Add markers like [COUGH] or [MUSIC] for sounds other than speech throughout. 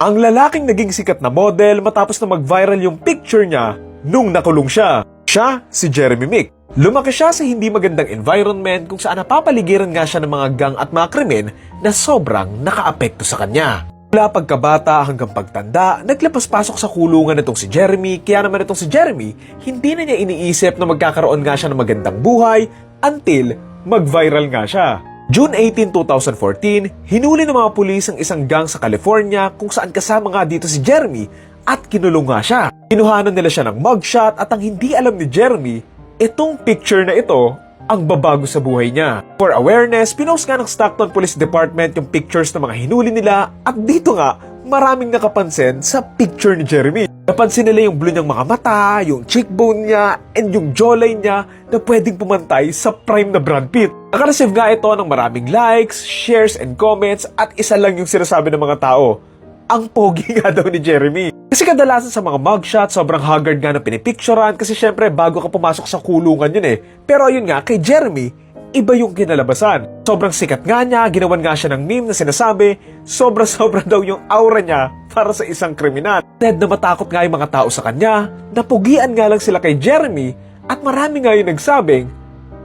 Ang lalaking naging sikat na model matapos na mag-viral yung picture niya nung nakulong siya. Siya si Jeremy Mick. Lumaki siya sa hindi magandang environment kung saan napapaligiran nga siya ng mga gang at mga krimen na sobrang nakaapekto sa kanya. Mula pagkabata hanggang pagtanda, naglapas-pasok sa kulungan nitong si Jeremy, kaya naman itong si Jeremy, hindi na niya iniisip na magkakaroon nga siya ng magandang buhay until mag-viral nga siya. June 18, 2014, hinuli ng mga pulis ang isang gang sa California kung saan kasama nga dito si Jeremy at kinulong nga siya. Kinuhanan nila siya ng mugshot at ang hindi alam ni Jeremy, itong picture na ito ang babago sa buhay niya. For awareness, pinost nga ng Stockton Police Department yung pictures ng mga hinuli nila at dito nga, maraming nakapansin sa picture ni Jeremy. Napansin nila yung blue niyang mga mata, yung cheekbone niya, and yung jawline niya na pwedeng pumantay sa prime na Brad Pitt. Nakareceive nga ito ng maraming likes, shares, and comments at isa lang yung sinasabi ng mga tao. Ang pogi [LAUGHS] nga daw ni Jeremy. Kasi kadalasan sa mga mugshot, sobrang haggard nga na pinipicturean kasi syempre bago ka pumasok sa kulungan yun eh. Pero ayun nga, kay Jeremy, iba yung kinalabasan. Sobrang sikat nga niya, ginawan nga siya ng meme na sinasabi, sobra-sobra daw yung aura niya para sa isang kriminal. Dead na matakot nga yung mga tao sa kanya, napugian nga lang sila kay Jeremy, at marami nga yung nagsabing,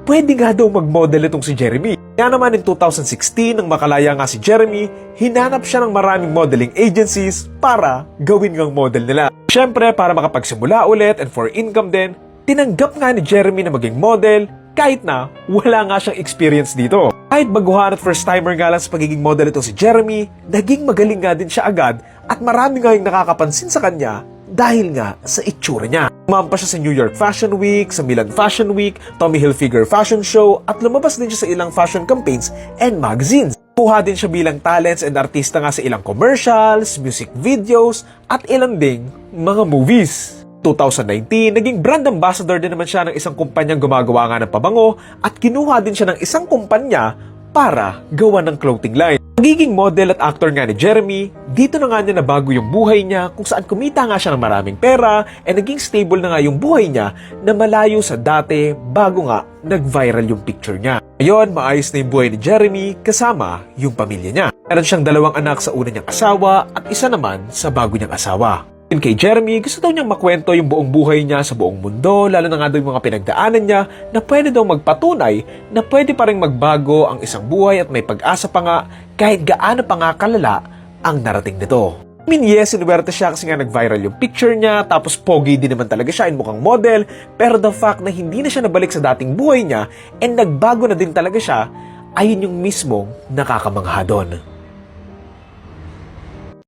pwede nga daw mag-model itong si Jeremy. Kaya naman in 2016, nang makalaya nga si Jeremy, hinanap siya ng maraming modeling agencies para gawin ngang model nila. Siyempre, para makapagsimula ulit and for income din, tinanggap nga ni Jeremy na maging model kahit na wala nga siyang experience dito. Kahit baguhan at first timer nga lang sa pagiging model ito si Jeremy, naging magaling nga din siya agad at marami nga yung nakakapansin sa kanya dahil nga sa itsura niya. Umampa siya sa New York Fashion Week, sa Milan Fashion Week, Tommy Hilfiger Fashion Show at lumabas din siya sa ilang fashion campaigns and magazines. Kuha din siya bilang talents and artista nga sa ilang commercials, music videos at ilang ding mga movies. 2019, naging brand ambassador din naman siya ng isang kumpanyang gumagawa nga ng pabango at kinuha din siya ng isang kumpanya para gawa ng clothing line. Nagiging model at actor nga ni Jeremy, dito na nga niya nabago yung buhay niya kung saan kumita nga siya ng maraming pera and naging stable na nga yung buhay niya na malayo sa dati bago nga nag-viral yung picture niya. Ngayon, maayos na yung buhay ni Jeremy kasama yung pamilya niya. Meron siyang dalawang anak sa una niyang asawa at isa naman sa bago niyang asawa. Yun kay Jeremy, gusto daw niyang makwento yung buong buhay niya sa buong mundo, lalo na nga daw yung mga pinagdaanan niya na pwede daw magpatunay na pwede pa rin magbago ang isang buhay at may pag-asa pa nga kahit gaano pa nga kalala ang narating nito. I mean, yes, sinuwerte siya kasi nga nag-viral yung picture niya, tapos pogi din naman talaga siya in mukhang model, pero the fact na hindi na siya nabalik sa dating buhay niya and nagbago na din talaga siya, ayun yung mismong nakakamangha doon.